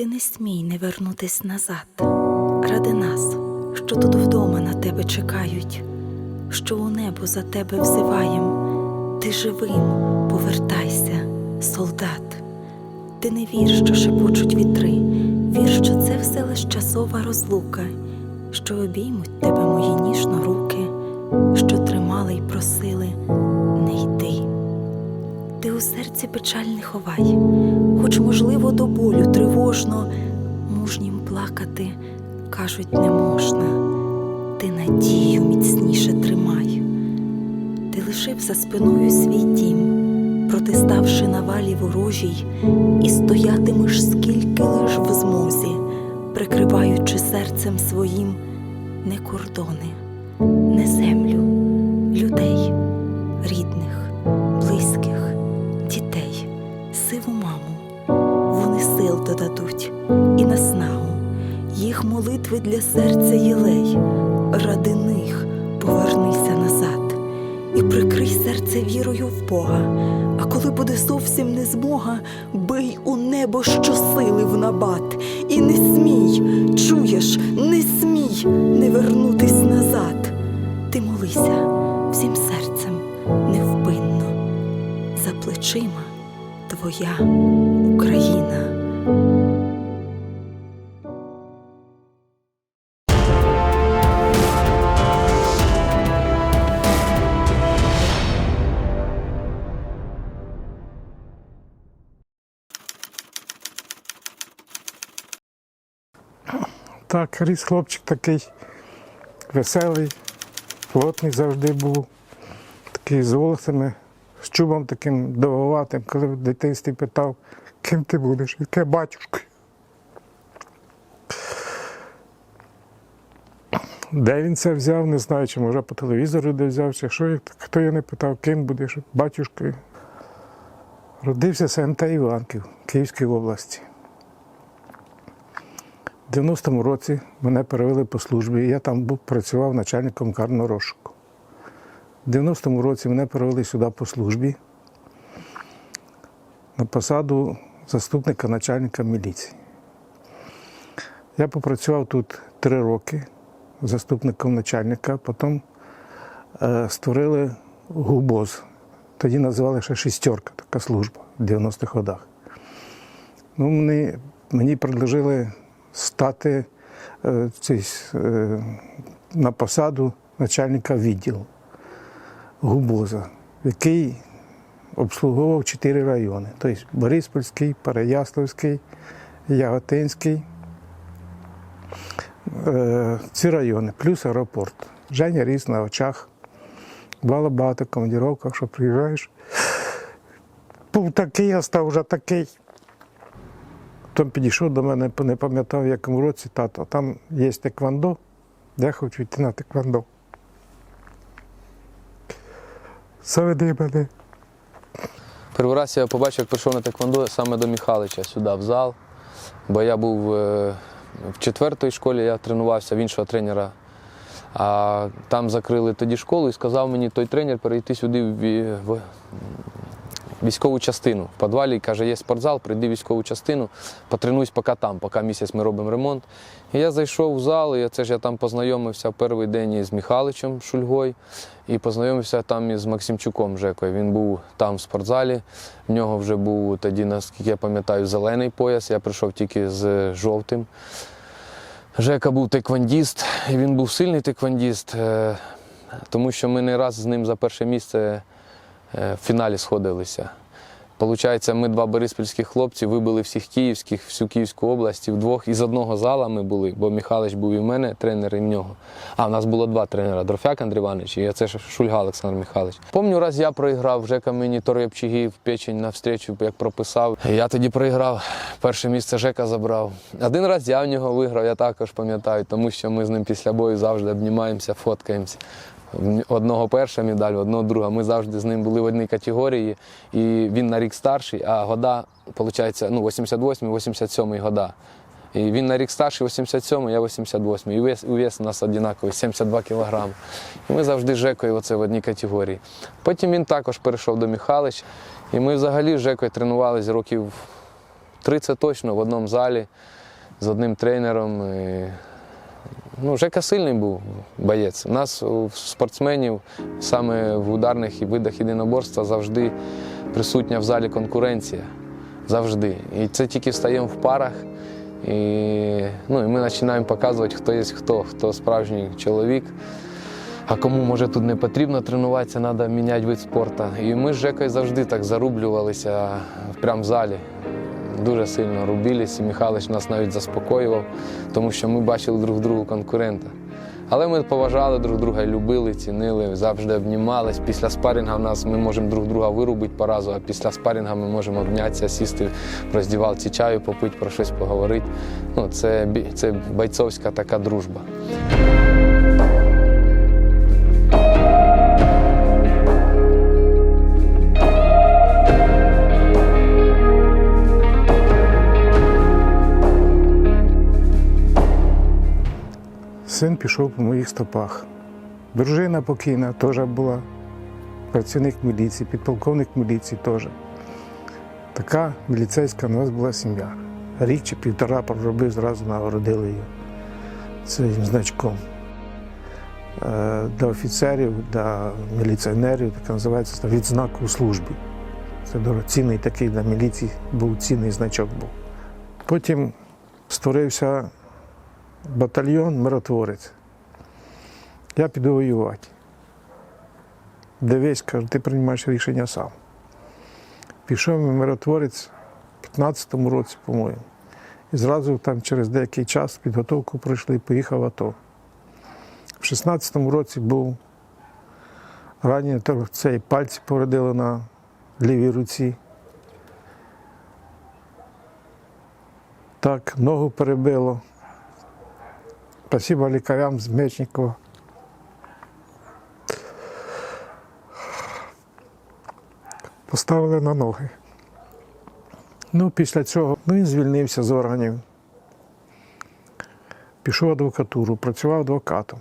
Ти не смій не вернутись назад. Ради нас, що тут вдома на тебе чекають, що у небо за тебе взиваєм. Ти живим повертайся, солдат. Ти не вір, що шепочуть вітри, вір, що це все лиш часова розлука, що обіймуть тебе мої ніжно руки, що тримали й просили не йди. Ти у серці печаль не ховай, хоч, можливо, до болю тривожно, мужнім плакати, кажуть, не можна. Ти надію міцніше тримай. Ти лишив за спиною свій дім, протиставши навалі ворожій, і стоятимеш скільки лиш в змозі, прикриваючи серцем своїм не кордони, не землю, людей, рідних, молитви для серця єлей, ради них повернися назад і прикрий серце вірою в Бога. А коли буде зовсім не змога, бий у небо щосили в набат, і не смій, чуєш, не смій не вернутись назад. Ти молися всім серцем невпинно, за плечима твоя Україна. Так, ріс хлопчик такий веселий, плотний завжди був, такий з волосами, з чубом таким довговатим, коли в дитинстві питав, ким ти будеш, яке батюшкою. Де він це взяв, не знаю, чи може по телевізору де взяв, чи що, хто я не питав, ким будеш, батюшкою. Родився СНТ Іванків, Київській області. У 90-му році мене перевели по службі, я там був, працював начальником карного розшуку. У 90-му році мене перевели сюди по службі на посаду заступника начальника міліції. Я попрацював тут три роки заступником начальника, потім е, створили губоз. Тоді називали ще шістерка така служба в 90-х годах. Ну, мені, мені предложили стати е, е, на посаду начальника відділу Губоза, який обслуговував чотири райони. Тобто Бориспільський, Переяславський, Яготинський. Е, Ці райони, плюс аеропорт. Женя ріс на очах. Бувало багато командировок, що приїжджаєш. Був такий, а став вже такий. Потім підійшов до мене, не пам'ятав, в якому році тато. Там є теквандо, я хочу йти на теквандо. Заведи мене. Перший раз я побачив, як прийшов на теквондо саме до Михайлича сюди, в зал. Бо я був е, в четвертій школі, я тренувався в іншого тренера. А там закрили тоді школу і сказав мені той тренер перейти сюди в військову частину. В підвалі каже, є спортзал, прийди в військову частину, потренуйся поки там, поки місяць ми робимо ремонт. І я зайшов в зал, і це ж я там познайомився в перший день із Михайличем Шульгой і познайомився там із Максимчуком Жекою. Він був там в спортзалі. В нього вже був тоді, наскільки я пам'ятаю, зелений пояс. Я прийшов тільки з жовтим. Жека був теквандіст, і він був сильний теквандіст, е, тому що ми не раз з ним за перше місце в фіналі сходилися. Получається, ми два бориспільських хлопці вибили всіх київських, всю Київську область і вдвох із одного зала ми були, бо Михайлович був і в мене, тренер, і в нього. А в нас було два тренера: Дрофяк Андрій Іванович і це Шульга Олександр Михайлович. Помню, раз я проіграв, Жека мені торепчаги в печень навстрічу, як прописав. Я тоді проіграв, перше місце Жека забрав. Один раз я в нього виграв, я також пам'ятаю, тому що ми з ним після бою завжди обнімаємося, фоткаємося. Одного перша медаль, одного друга. Ми завжди з ним були в одній категорії, і він на рік старший, а года, виходить, ну, 88-87 года. І він на рік старший, 87, я 88. І вес, вес у нас однаковий, 72 кілограми. І ми завжди з Жекою оце в одній категорії. Потім він також перейшов до Михайловича. І ми взагалі з Жекою тренувалися років три це точно в одному залі з одним тренером. І, ну, Жека сильний був боєць. У нас у спортсменів саме в ударних і видах єдиноборства завжди присутня в залі конкуренція. Завжди. І це тільки встаємо в парах. І, ну, і ми починаємо показувати, хто є хто, хто справжній чоловік. А кому може тут не потрібно тренуватися, треба міняти вид спорту. І ми з Жекою завжди так зарублювалися прямо в залі. Дуже сильно рубились, і Михайлович нас навіть заспокоював, тому що ми бачили друг другу конкурента. Але ми поважали друг друга, любили, цінили, завжди обнімались. Після спарінга в нас ми можемо друг друга вирубити по разу, а після спарінга ми можемо обнятися, сісти в роздівалці чаю, попити, про щось поговорити. Ну, це, це бойцовська така дружба. Син пішов по моїх стопах. Дружина покійна теж була, працівник міліції, підполковник міліції теж. Така міліцейська у нас була сім'я. Рік чи півтора проробив, зразу нагородили її цим значком. Е, Для офіцерів, для міліціонерів, так називається відзнак у службі. Це дорогоцінний такий для міліції був цінний значок був. Потім створився батальйон миротворець. Я піду воювати. Дивись, каже, ти приймаєш рішення сам. Пішов миротворець в 15-му році, по-моєму. І зразу там через деякий час підготовку пройшли і поїхав АТО. В 16-му році був ранений, цей пальці повредили на лівій руці. Так, ногу перебило. Спасибо лікарям з Мечникова. Поставили на ноги. Ну, після цього ну, він звільнився з органів. Пішов адвокатуру, працював адвокатом.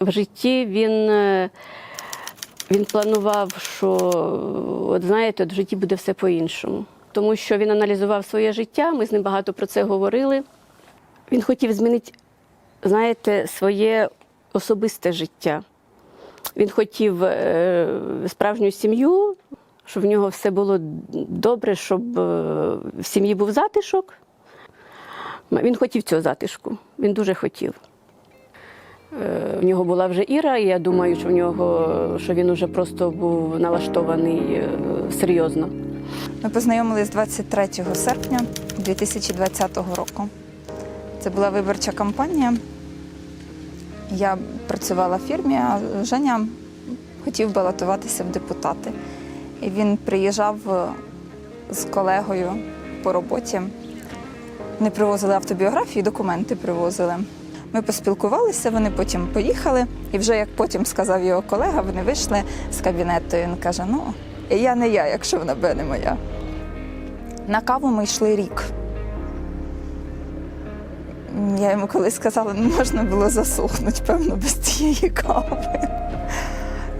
В житті він, е, він планував, що от знаєте, от в житті буде все по-іншому. Тому що він аналізував своє життя, ми з ним багато про це говорили. Він хотів змінити, знаєте, своє особисте життя. Він хотів е, справжню сім'ю, щоб в нього все було добре, щоб е, в сім'ї був затишок. Він хотів цього затишку. Він дуже хотів. Е, В нього була вже Іра, і я думаю, що в нього що він уже просто був налаштований серйозно. Ми познайомились 23 серпня 2020 року. Це була виборча кампанія. Я працювала в фірмі, а Женя хотів балотуватися в депутати. І він приїжджав е, з колегою по роботі. Вони привозили автобіографії, документи привозили. Ми поспілкувалися, вони потім поїхали. І вже як потім сказав його колега, вони вийшли з кабінету. І він каже: ну, я не я, якщо вона б не моя. На каву ми йшли рік. Я йому колись сказала, не можна було засохнути, певно, без цієї кави.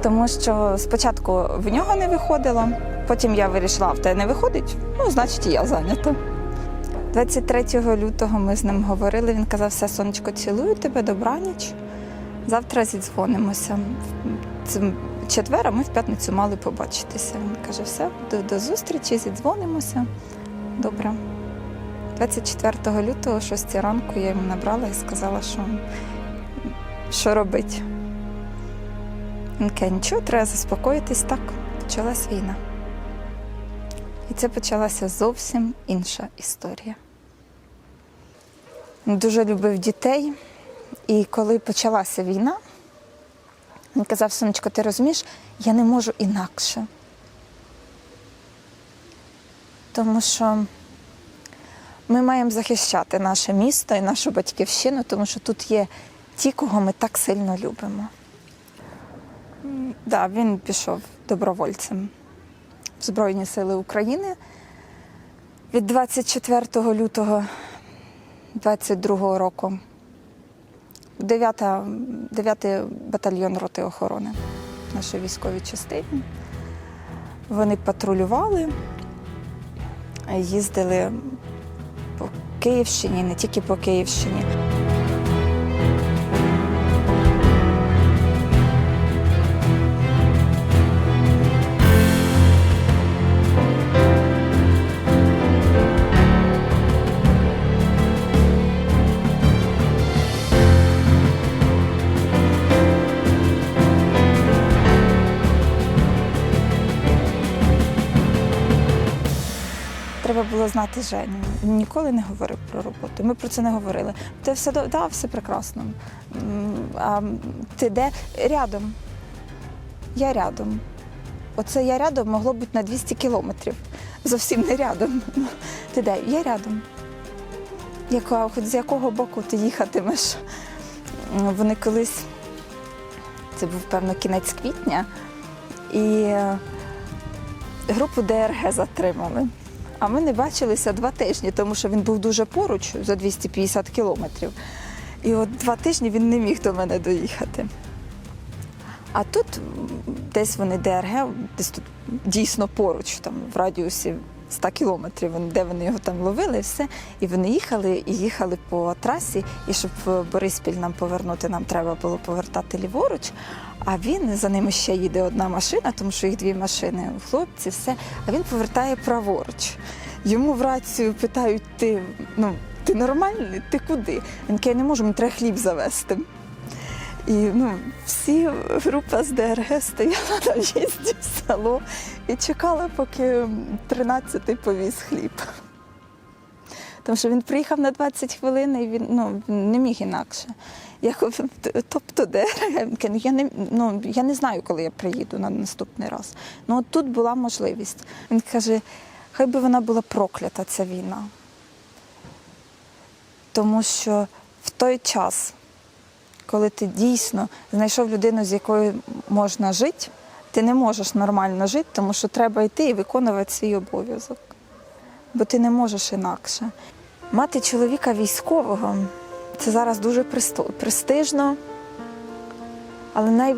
Тому що спочатку в нього не виходило, потім я вирішила, в тебе не виходить, ну, значить, і я зайнята. 23 лютого ми з ним говорили. Він казав, все, сонечко, цілую тебе, добраніч. Завтра зідзвонимося. Це четвер, ми в п'ятницю мали побачитися. Він каже, все, до, до зустрічі, зідзвонимося. Добре. 24 лютого, 6 ранку, я йому набрала і сказала, що, що робити. Він каже, нічого, треба заспокоїтись так. Почалась війна. І це почалася зовсім інша історія. Він дуже любив дітей. І коли почалася війна, він казав, сонечко, ти розумієш, я не можу інакше. Тому що ми маємо захищати наше місто і нашу батьківщину, тому що тут є ті, кого ми так сильно любимо. Да, він пішов добровольцем в Збройні Сили України від 24 лютого 22 року. 9, 9 батальйон роти охорони нашої військової частини. Вони патрулювали. їздили Київщині, не тільки по Київщині. Знати Женю. Ніколи не говорив про роботу. Ми про це не говорили. Ти все да, все прекрасно. А ти де? Рядом. Я рядом. Оце я рядом могло бути на 200 кілометрів. Зовсім не рядом. Ти де? Я рядом. Яка, з якого боку ти їхатимеш? Вони колись, це був певно кінець квітня, і е, групу ДРГ затримали. А ми не бачилися два тижні, тому що він був дуже поруч за 250 кілометрів. І от два тижні він не міг до мене доїхати. А тут десь вони ДРГ, десь тут дійсно поруч, там в радіусі 100 кілометрів, де вони його там ловили, і все. І вони їхали і їхали по трасі, і щоб Бориспіль нам повернути, нам треба було повертати ліворуч. А він за ними ще їде одна машина, тому що їх дві машини, хлопці, все. А він повертає праворуч. Йому в рацію питають: ти ну ти нормальний? Ти куди? Він каже, я не можу, мені треба хліб завести. І ну, всі група з ДРГ стояла на в'їзді в село і чекала, поки 13-й повіз хліб. Тому що він приїхав на 20 хвилин і він ну, не міг інакше. Я тобто? Він каже, я не, ну, я не знаю, коли я приїду на наступний раз. Ну от тут була можливість. Він каже, хай би вона була проклята, ця війна. Тому що в той час, коли ти дійсно знайшов людину, з якою можна жити, ти не можеш нормально жити, тому що треба йти і виконувати свій обов'язок. Бо ти не можеш інакше. Мати чоловіка військового це зараз дуже престижно, але най...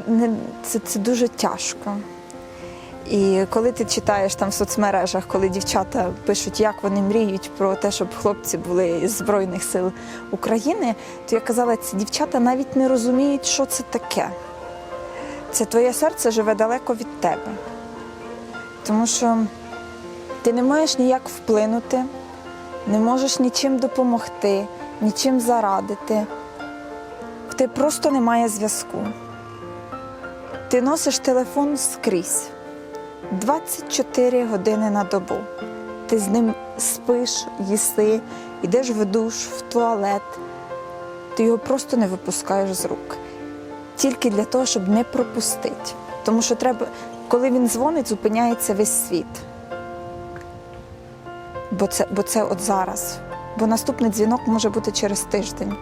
це, це дуже тяжко. І коли ти читаєш там в соцмережах, коли дівчата пишуть, як вони мріють про те, щоб хлопці були з Збройних сил України, то я казала, ці дівчата навіть не розуміють, що це таке. Це твоє серце живе далеко від тебе. Тому що ти не маєш ніяк вплинути, не можеш нічим допомогти, нічим зарадити. В тебе просто немає зв'язку. Ти носиш телефон скрізь. 24 години на добу. Ти з ним спиш, їси, йдеш в душ, в туалет. Ти його просто не випускаєш з рук. Тільки для того, щоб не пропустити. Тому що треба, коли він дзвонить, зупиняється весь світ. Бо це, бо це от зараз. Бо наступний дзвінок може бути через тиждень.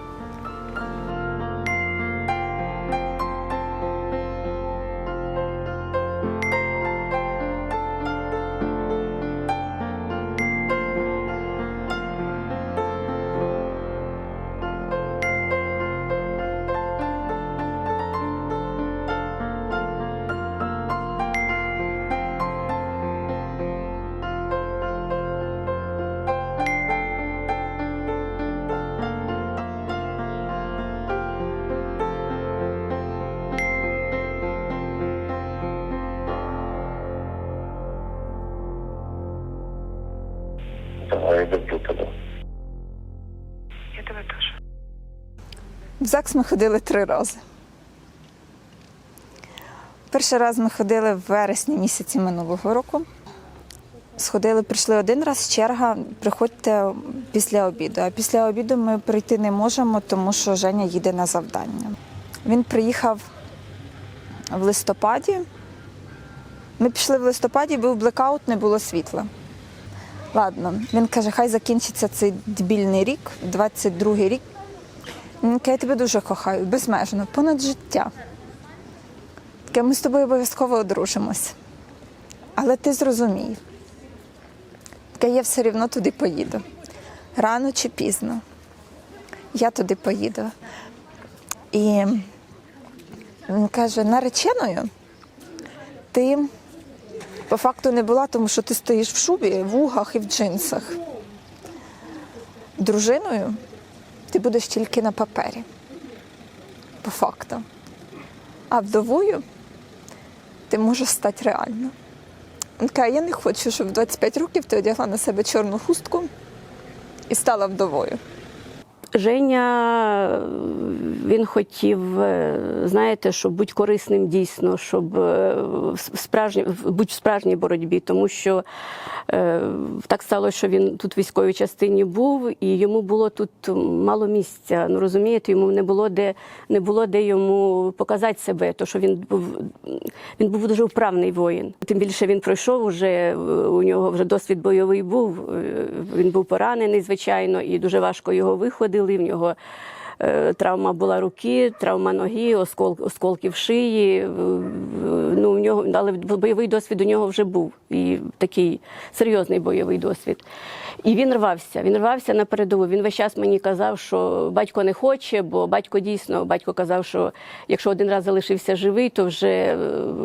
ЗАГС ми ходили три рази. Перший раз ми ходили в вересні місяці минулого року. Сходили, прийшли один раз, черга, приходьте після обіду. А після обіду ми прийти не можемо, тому що Женя їде на завдання. Він приїхав в листопаді. Ми пішли в листопаді, був блекаут, не було світла. Ладно, він каже, хай закінчиться цей дебільний рік, 22-й рік. Я тебе дуже кохаю, безмежно, понад життя. Таке, ми з тобою обов'язково одружимось. Але ти зрозумій. Таке, я все рівно туди поїду. Рано чи пізно. Я туди поїду. І він каже, нареченою ти По факту не була, тому що ти стоїш в шубі, в угах і в джинсах. Дружиною ти будеш тільки на папері. По факту. А вдовою ти можеш стати реально. Він каже, я не хочу, щоб в 25 років ти одягла на себе чорну хустку і стала вдовою. Женя він хотів, е, знаєте, щоб бути корисним дійсно, щоб е, справжні, бути в справжній боротьбі, тому що е, так сталося, що він тут в військовій частині був, і йому було тут мало місця. Ну розумієте, йому не було де не було де йому показати себе, то що він був він був дуже вправний воїн. Тим більше він пройшов уже у нього вже досвід бойовий був. Він був поранений, звичайно, і дуже важко його виходили. В нього е, травма була руки, травма ноги, оскол, осколки в шиї. Ну, в нього, але бойовий досвід у нього вже був. І такий серйозний бойовий досвід. І він рвався. Він рвався на передову. Він весь час мені казав, що батько не хоче, бо батько дійсно батько казав, що якщо один раз залишився живий, то вже е,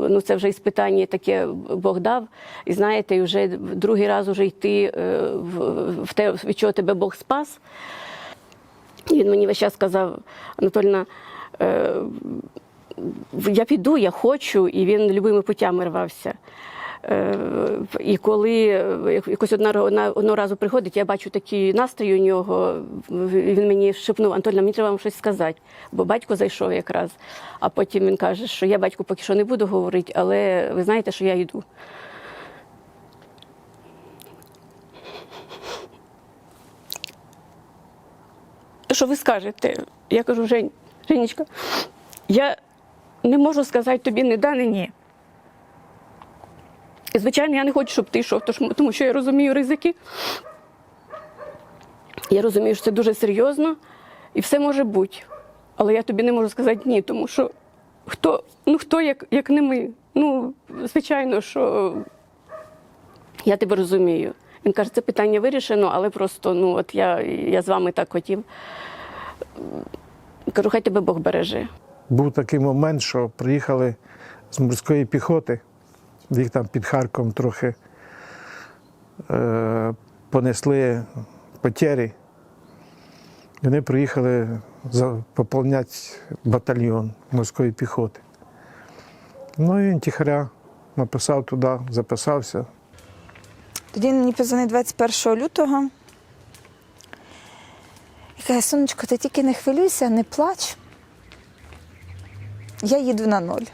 ну це вже іспитання таке Бог дав. І знаєте, і вже другий раз уже йти е, в те, від чого тебе Бог спас. І він мені весь час сказав, Анатольна, е, я піду, я хочу, і він любими путями рвався. Е, І коли е, якось одна, одна, разу приходить, я бачу такий настрій у нього, він мені шепнув, Антоніна, мені треба вам щось сказати, бо батько зайшов якраз. А потім він каже, що я батьку поки що не буду говорити, але ви знаєте, що я йду. Що ви скажете? Я кажу, Жень, Женечка, я не можу сказати тобі не да, не ні. І, звичайно, я не хочу, щоб ти йшов, тому що я розумію ризики. Я розумію, що це дуже серйозно і все може бути. Але я тобі не можу сказати ні, тому що хто, ну, хто як, як не ми? Ну, звичайно, що я тебе розумію. Він каже, це питання вирішено, але просто ну, от я, я з вами так хотів. Кажу, хай тебе Бог береже. Був такий момент, що приїхали з морської піхоти, їх там під Харковом трохи е, понесли потері. Вони приїхали поповняти батальйон морської піхоти. Ну і він тихаря написав туди, записався. Тоді він мені позвонив 21 лютого. І каже, сонечко, ти тільки не хвилюйся, не плач. Я їду на ноль.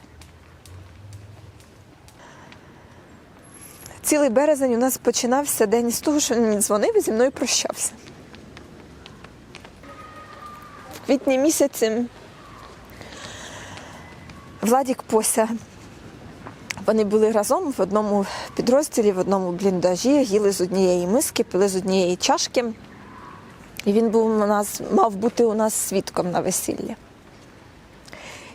Цілий березень у нас починався день з того, що він дзвонив і зі мною прощався. В квітні місяці Владік Пося вони були разом в одному підрозділі, в одному бліндажі, їли з однієї миски, пили з однієї чашки. І він був у нас, мав бути у нас свідком на весіллі.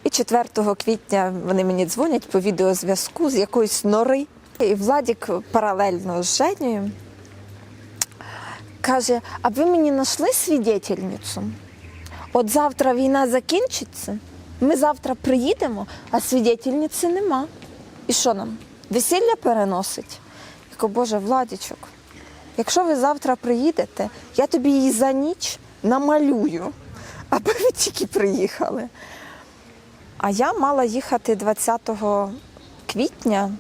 І 4 квітня вони мені дзвонять по відеозв'язку з якоїсь нори. І Владік паралельно з Женєю каже: а ви мені знайшли свідетельницю? От завтра війна закінчиться, ми завтра приїдемо, а свідетельниці нема. І що нам? Весілля переносить? Я кажу, Боже, Владічок, якщо ви завтра приїдете, я тобі її за ніч намалюю, аби ви тільки приїхали. А я мала їхати 20 квітня.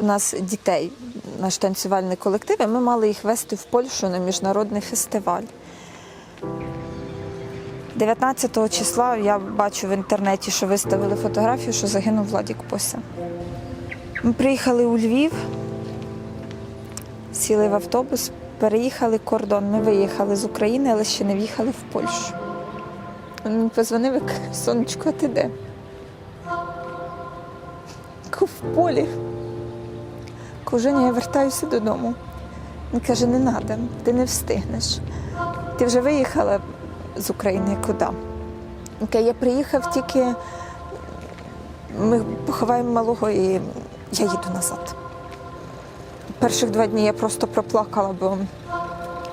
У нас дітей, наш танцювальний колектив, і ми мали їх вести в Польщу на міжнародний фестиваль. 19 числа я бачу в інтернеті, що виставили фотографію, що загинув Владік Пося. Ми приїхали у Львів, сіли в автобус, переїхали кордон. Ми виїхали з України, але ще не в'їхали в Польщу. Він позвонив і каже, сонечко, а ти де? В полі. Женя, я вертаюся додому. Він каже, не треба, ти не встигнеш. Ти вже виїхала з України куди? Я приїхав тільки, ми поховаємо малого і я їду назад. Перших два дні я просто проплакала, бо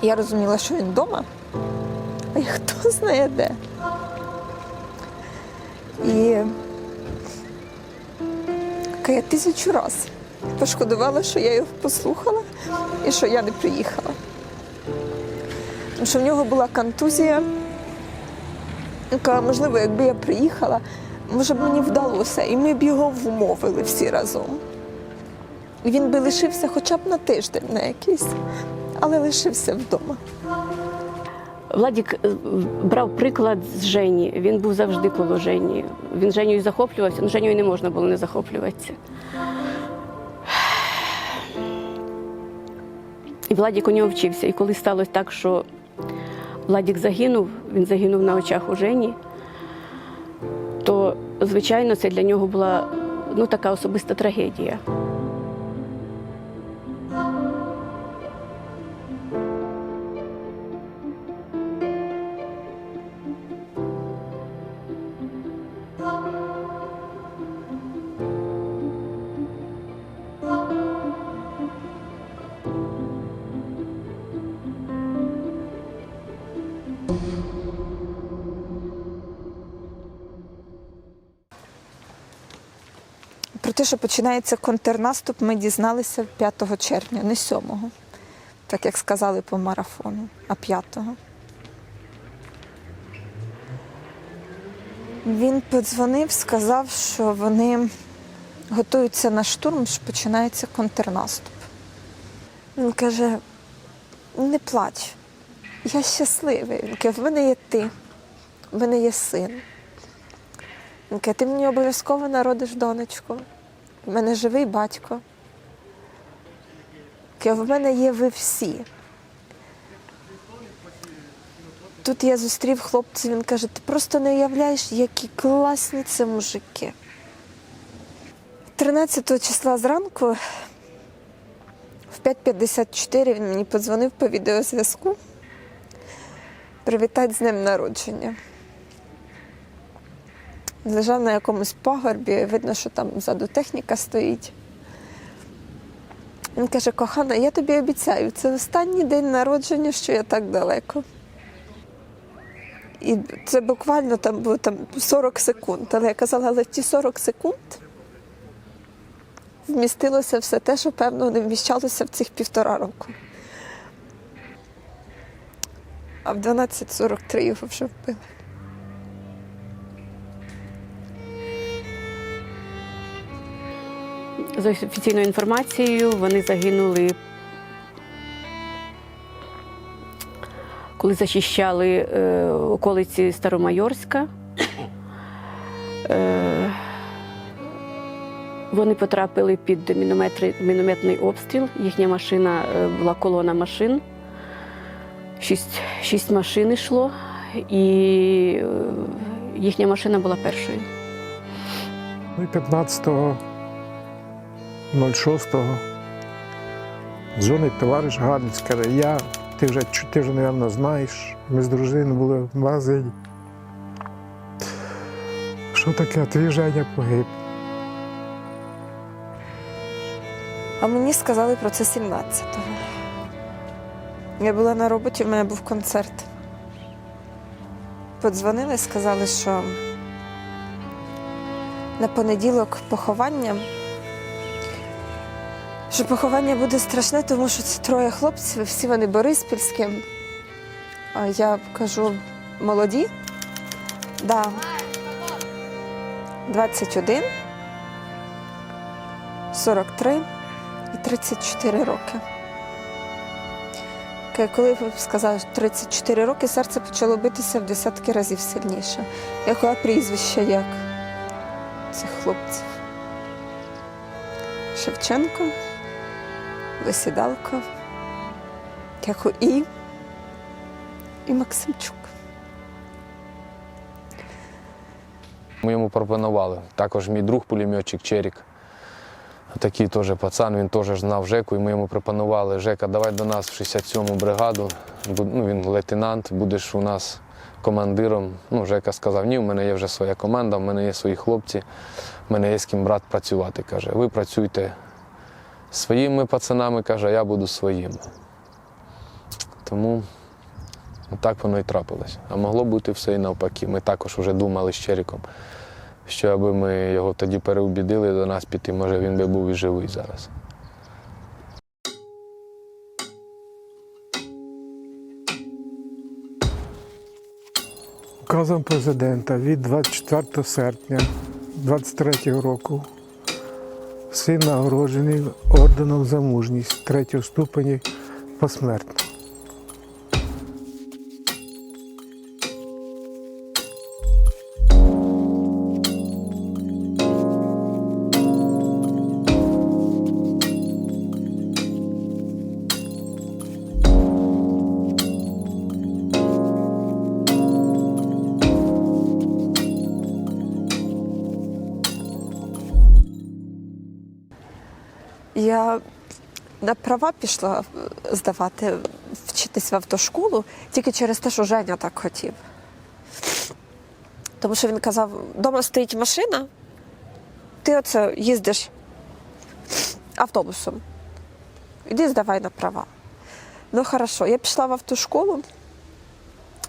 я розуміла, що він вдома, а я хто знає де. І я тисячу раз пошкодувала, що я його послухала і що я не приїхала. Тому що в нього була контузія, яка, можливо, якби я приїхала, може б мені вдалося, і ми б його вмовили всі разом. Він би лишився хоча б на тиждень на якийсь, але лишився вдома. Владік е, брав приклад з Жені. Він був завжди коло Жені. Він Женєю захоплювався, ну Женєю не можна було не захоплюватися. І Владік у нього вчився. І коли сталося так, що Владік загинув, він загинув на очах у Жені, то, звичайно, це для нього була ну, така особиста трагедія. Те, що починається контрнаступ, ми дізналися 5 червня, не 7, так як сказали по марафону, а 5. Він подзвонив, сказав, що вони готуються на штурм, що починається контрнаступ. Він каже: не плач, я щасливий. Він каже, в мене є ти, в мене є син. Він каже, ти мені обов'язково народиш донечку. В мене живий батько. В мене є ви всі. Тут я зустрів хлопців, він каже, ти просто не уявляєш, які класні це мужики. 13 числа зранку в 5.54 він мені подзвонив по відеозв'язку. Привітати з днем народження. Лежав на якомусь пагорбі, видно, що там ззаду техніка стоїть. Він каже: кохана, я тобі обіцяю, це останній день народження, що я так далеко. І це буквально там було там 40 секунд. Але я казала, але в ті 40 секунд вмістилося все те, що, певно, не вміщалося в цих півтора року. А в 12.43 його вже вбили. За офіційною інформацією, вони загинули, коли захищали е, околиці Старомайорська. Е, вони потрапили під мінометний обстріл. Їхня машина е, була колона машин. Шість, шість машин йшло, і е, їхня машина була першою. Ну і 15.06 дзвонить товариш Гадець, каже, я, ти вже, ти вже, мабуть, знаєш, ми з дружиною були в магазині. Що таке, твій Женя погиб. А мені сказали про це 17-го. Я була на роботі, в мене був концерт. Подзвонили, сказали, що на понеділок поховання. Що поховання буде страшне, тому що це троє хлопців, всі вони бориспільські. А я кажу, молоді? Да. 21, 43 і 34 роки. Коли що 34 роки, серце почало битися в десятки разів сильніше. Яке прізвище як цих хлопців? Шевченко, Висідалко, Тяхо І і Максимчук. Ми йому пропонували. Також мій друг пулеметчик Черік. Такий теж пацан, він теж знав Жеку, і ми йому пропонували, Жека, давай до нас в 67-му бригаду. Ну, він лейтенант, будеш у нас командиром. Ну, Жека сказав, ні, в мене є вже своя команда, в мене є свої хлопці, в мене є з ким брат працювати. Каже, ви працюйте своїми пацанами, каже, я буду своїм. Тому так воно і трапилось. А могло бути все і навпаки. Ми також вже думали з Черіком, що аби ми його тоді переубідили до нас піти, може він би був і живий зараз. Указом президента від 24 серпня 23 року син нагороджений орденом за мужність третього ступені посмертно. На права пішла е, здавати, вчитись в автошколу тільки через те, що Женя так хотів. Тому що він казав, вдома стоїть машина, ти оце їздиш автобусом. Іди здавай на права. Ну, хорошо, я пішла в автошколу,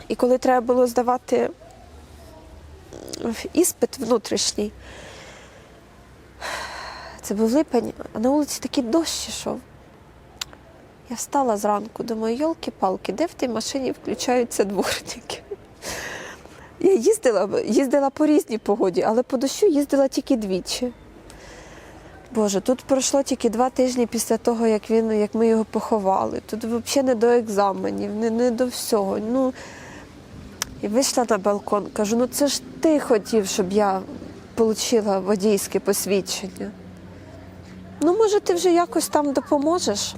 і коли треба було здавати іспит внутрішній, це був липень, а на вулиці такий дощ ішов. Я встала зранку, думаю, йолки-палки, де в тій машині включаються дворники? Я їздила, їздила по різній погоді, але по дощу їздила тільки двічі. Боже, тут пройшло тільки два тижні після того, як він, як ми його поховали. Тут взагалі не до екзаменів, не, не до всього. Ну, і вийшла на балкон, кажу, ну це ж ти хотів, щоб я отримала водійське посвідчення. Ну, може, ти вже якось там допоможеш?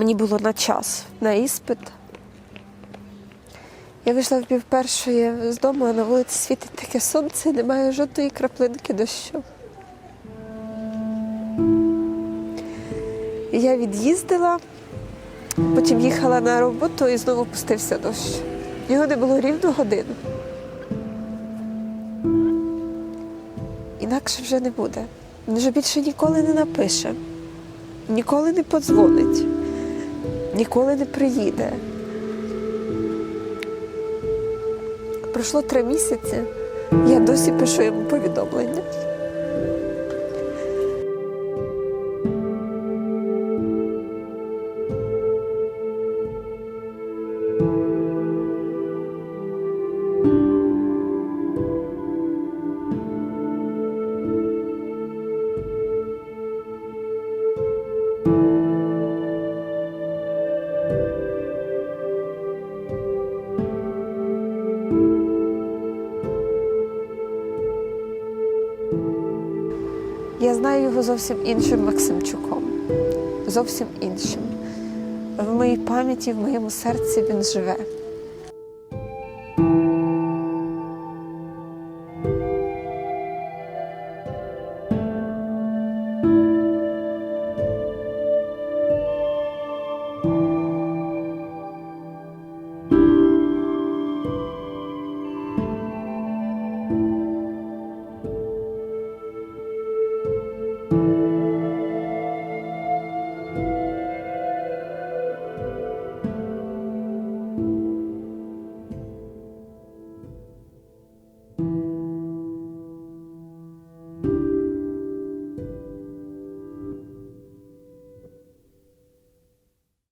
Мені було на час, на іспит. Я вийшла в пів першої з дому, а на вулиці світить таке сонце, немає жодної краплинки дощу. І я від'їздила, потім їхала на роботу і знову пустився дощ. Його не було рівно годину. Інакше вже не буде. Він вже більше ніколи не напише, ніколи не подзвонить, ніколи не приїде. Пройшло три місяці, я досі пишу йому повідомлення. Я знаю його зовсім іншим Максимчуком. Зовсім іншим. В моїй пам'яті, в моєму серці він живе.